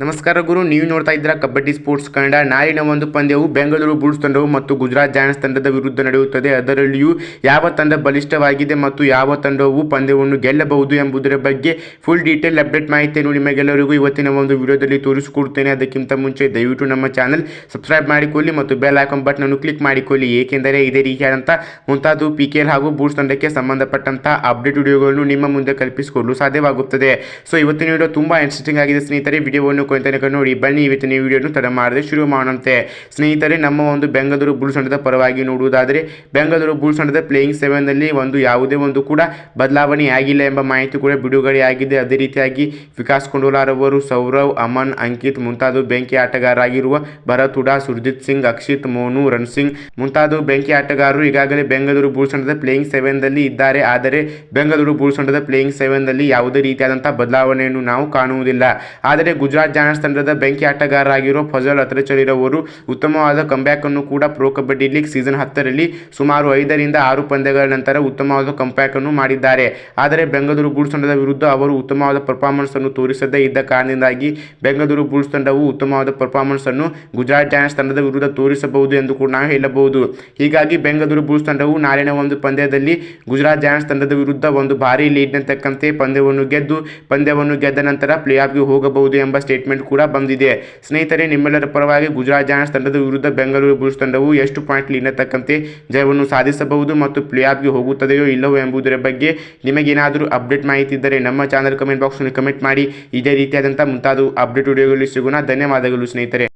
ನಮಸ್ಕಾರ ಗುರು, ನೀವು ನೋಡ್ತಾ ಇದ್ದೀರಾ ಕಬಡ್ಡಿ ಸ್ಪೋರ್ಟ್ಸ್ ಕನ್ನಡ. ನಾಳಿನ ಒಂದು ಪಂದ್ಯವು ಬೆಂಗಳೂರು ಬುಲ್ಸ್ ತಂಡವು ಮತ್ತು ಗುಜರಾತ್ ಜಾಯಂಟ್ಸ್ ತಂಡದ ವಿರುದ್ಧ ನಡೆಯುತ್ತದೆ. ಅದರಲ್ಲಿಯೂ ಯಾವ ತಂಡ ಬಲಿಷ್ಠವಾಗಿದೆ ಮತ್ತು ಯಾವ ತಂಡವು ಪಂದ್ಯವನ್ನು ಗೆಲ್ಲಬಹುದು ಎಂಬುದರ ಬಗ್ಗೆ ಫುಲ್ ಡೀಟೇಲ್ ಅಪ್ಡೇಟ್ ಮಾಹಿತಿಯನ್ನು ನಿಮಗೆಲ್ಲರಿಗೂ ಇವತ್ತಿನ ಒಂದು ವಿಡಿಯೋದಲ್ಲಿ ತೋರಿಸಿಕೊಡ್ತೇನೆ ಅದಕ್ಕಿಂತ ಮುಂಚೆ ದಯವಿಟ್ಟು ನಮ್ಮ ಚಾನಲ್ ಸಬ್ಸ್ಕ್ರೈಬ್ ಮಾಡಿಕೊಳ್ಳಿ ಮತ್ತು ಬೆಲ್ ಐಕಾನ್ ಅನ್ನು ಕ್ಲಿಕ್ ಮಾಡಿಕೊಳ್ಳಿ. ಏಕೆಂದರೆ ಇದೇ ರೀತಿಯಾದಂಥ ಮುಂತಾದ ಪಿ ಕೆ ಎಲ್ ಹಾಗೂ ಬೂಟ್ಸ್ ತಂಡಕ್ಕೆ ಸಂಬಂಧಪಟ್ಟಂತಹ ಅಪ್ಡೇಟ್ ವಿಡಿಯೋಗಳನ್ನು ನಿಮ್ಮ ಮುಂದೆ ಕಲ್ಪಿಸಿಕೊಳ್ಳಲು ಸಾಧ್ಯವಾಗುತ್ತದೆ. ಸೊ ಇವತ್ತಿನ ವಿಡಿಯೋ ತುಂಬ ಇಂಟ್ರೆಸ್ಟಿಂಗ್ ಆಗಿದೆ ಸ್ನೇಹಿತರೆ. ವಿಡಿಯೋವನ್ನು ನೋಡಿ, ಬನ್ನಿ ಇವತ್ತಿನ ವಿಡಿಯೋನು ತಡ ಮಾಡದೆ ಶುರು ಮಾಡೋಣಂತೆ. ಸ್ನೇಹಿತರೆ, ನಮ್ಮ ಒಂದು ಬೆಂಗಳೂರು ಬುಲ್ಸ್ ತಂಡದ ಪರವಾಗಿ ನೋಡುವುದಾದರೆ, ಬೆಂಗಳೂರು ಬುಲ್ಸ್ ತಂಡದ ಪ್ಲೇಯಿಂಗ್ ಸೆವೆನ್ನಲ್ಲಿ ಒಂದು ಯಾವುದೇ ಒಂದು ಕೂಡ ಬದಲಾವಣೆ ಆಗಿಲ್ಲ ಎಂಬ ಮಾಹಿತಿ ಕೂಡ ಬಿಡುಗಡೆಯಾಗಿದೆ ಅದೇ ರೀತಿಯಾಗಿ ವಿಕಾಸ್ ಕೊಂಡೋಲಾರ್ ಅವರು, ಸೌರವ್, ಅಮನ್, ಅಂಕಿತ್ ಮುಂತಾದ ಬೆಂಕಿ ಆಟಗಾರರಾಗಿರುವ ಭರತ್ ಹುಡಾ ಸುರ್ಜಿತ್ ಸಿಂಗ್, ಅಕ್ಷಿತ್, ಮೋನು ರನ್ ಸಿಂಗ್ ಮುಂತಾದ ಬೆಂಕಿ ಆಟಗಾರರು ಈಗಾಗಲೇ ಬೆಂಗಳೂರು ಬುಲ್ಸ್ ತಂಡದ ಪ್ಲೇಯಿಂಗ್ ಸೆವೆನ್ದಲ್ಲಿ ಇದ್ದಾರೆ. ಆದರೆ ಬೆಂಗಳೂರು ಬುಲ್ಸ್ ತಂಡದ ಪ್ಲೇಯಿಂಗ್ ಸೆವೆನ್ನಲ್ಲಿ ಯಾವುದೇ ರೀತಿಯಾದಂಥ ಬದಲಾವಣೆಯನ್ನು ನಾವು ಕಾಣುವುದಿಲ್ಲ. ಆದರೆ ಗುಜರಾತ್ ಜಾಯಂಟ್ಸ್ ತಂಡದ ಬೆಂಕಿ ಆಟಗಾರರಾಗಿರೋ ಫಜಲ್ ಅತ್ರಚಲಿರವರು ಉತ್ತಮವಾದ ಕಂಬ್ಯಾಕ್ ಅನ್ನು ಕೂಡ ಪ್ರೊ ಕಬಡ್ಡಿ ಲೀಗ್ ಸೀಸನ್ ಹತ್ತರಲ್ಲಿ ಸುಮಾರು ಐದರಿಂದ ಆರು ಪಂದ್ಯಗಳ ನಂತರ ಉತ್ತಮವಾದ ಕಂಬ್ಯಾಕ್ ಅನ್ನು ಮಾಡಿದ್ದಾರೆ. ಆದರೆ ಬೆಂಗಳೂರು ಬುಲ್ಸ್ ತಂಡದ ವಿರುದ್ಧ ಅವರು ಉತ್ತಮವಾದ ಪರ್ಫಾರ್ಮೆನ್ಸ್ ಅನ್ನು ತೋರಿಸದೇ ಇದ್ದ ಕಾರಣದಿಂದಾಗಿ ಬೆಂಗಳೂರು ಬುಲ್ಸ್ ತಂಡವು ಉತ್ತಮವಾದ ಪರ್ಫಾರ್ಮೆನ್ಸ್ ಅನ್ನು ಗುಜರಾತ್ ಜಾಯಂಟ್ಸ್ ತಂಡದ ವಿರುದ್ಧ ತೋರಿಸಬಹುದು ಎಂದು ಕೂಡ ನಾವು ಹೇಳಬಹುದು. ಹೀಗಾಗಿ ಬೆಂಗಳೂರು ಬುಲ್ಸ್ ತಂಡವು ನಾಳಿನ ಒಂದು ಪಂದ್ಯದಲ್ಲಿ ಗುಜರಾತ್ ಜಾಯಂಟ್ಸ್ ತಂಡದ ವಿರುದ್ಧ ಒಂದು ಭಾರಿ ಲೀಡ್ನ ತಕ್ಕಂತೆ ಪಂದ್ಯವನ್ನು ಗೆದ್ದು, ಪಂದ್ಯವನ್ನು ಗೆದ್ದ ನಂತರ ಪ್ಲೇ ಆಫ್ಗೆ ಹೋಗಬಹುದು ಎಂಬ ಸ್ಟೇಟ್ಮೆಂಟ್ ಕೂಡ ಬಂದಿದೆ. ಸ್ನೇಹಿತರೆ, ನಿಮ್ಮೆಲ್ಲರ ಪರವಾಗಿ ಗುಜರಾತ್ ಜಾಯಂಟ್ಸ್ ತಂಡದ ವಿರುದ್ಧ ಬೆಂಗಳೂರು ಬುಲ್ಸ್ ತಂಡವು ಎಷ್ಟು ಪಾಯಿಂಟ್ ತಕ್ಕಂತೆ ಜಯವನ್ನು ಸಾಧಿಸಬಹುದು ಮತ್ತು ಪ್ಲೇ ಆಫ್ಗೆ ಹೋಗುತ್ತದೆಯೋ ಇಲ್ಲವೋ ಎಂಬುದರ ಬಗ್ಗೆ ನಿಮಗೇನಾದರೂ ಅಪ್ಡೇಟ್ ಮಾಹಿತಿ ಇದ್ದರೆ ನಮ್ಮ ಚಾನಲ್ ಕಮೆಂಟ್ ಬಾಕ್ಸ್ನಲ್ಲಿ ಕಮೆಂಟ್ ಮಾಡಿ. ಇದೇ ರೀತಿಯಾದಂಥ ಮುಂತಾದ ಅಪ್ಡೇಟ್ ವಿಡಿಯೋಗಳಲ್ಲಿ ಸಿಗೋಣ. ಧನ್ಯವಾದಗಳು ಸ್ನೇಹಿತರೆ.